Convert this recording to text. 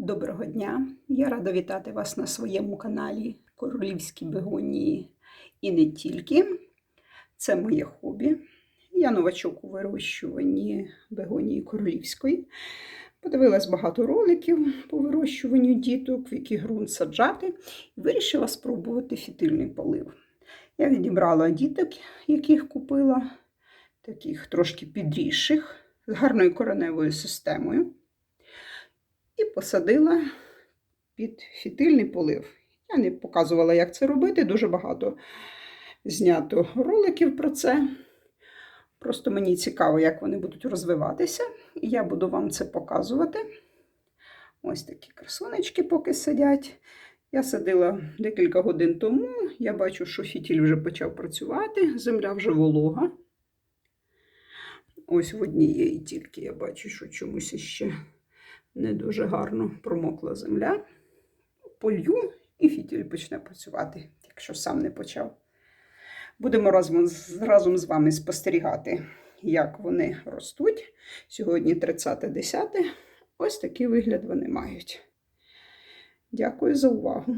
Доброго дня! Я рада вітати вас на своєму каналі Королівські бегонії і не тільки. Це моє хобі. Я новачок у вирощуванні бегонії королівської. Подивилась багато роликів по вирощуванню діток, в який ґрунт саджати, і вирішила спробувати фітильний полив. Я відібрала діток, яких купила, таких трошки підрізших, з гарною кореневою системою посадила під фітильний полив. Я не показувала, як це робити, дуже багато знято роликів про це. Просто мені цікаво, як вони будуть розвиватися, і я буду вам це показувати. Ось такі красунечки поки сидять. Я садила декілька годин тому. Я бачу, що фітіль вже почав працювати, земля вже волога. Ось в однієї тільки я бачу, що чомусь іще не дуже гарно промокла земля. Полью і фітіль почне працювати, якщо сам не почав. Будемо разом, разом з вами спостерігати, як вони ростуть. Сьогодні 30.10. Ось такий вигляд вони мають. Дякую за увагу.